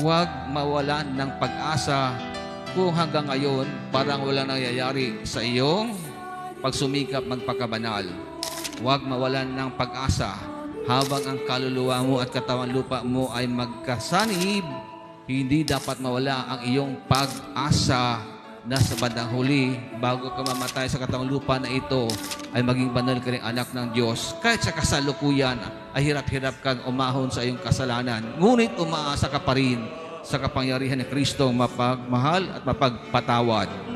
huwag mawalan ng pag-asa kung hanggang ngayon parang wala nangyayari sa iyong pagsumikap magpakabanal. Huwag mawalan ng pag-asa habang ang kaluluwa mo at katawan lupa mo ay magkasanib. Hindi dapat mawala ang iyong pag-asa na sa bandang huli, bago ka mamatay sa katawang lupa na ito, ay maging banal ka rin anak ng Diyos. Kahit sa kasalukuyan, ay hirap-hirap kang umahon sa iyong kasalanan. Ngunit umaasa ka pa rin sa kapangyarihan ni Kristo mapagmahal at mapagpatawad.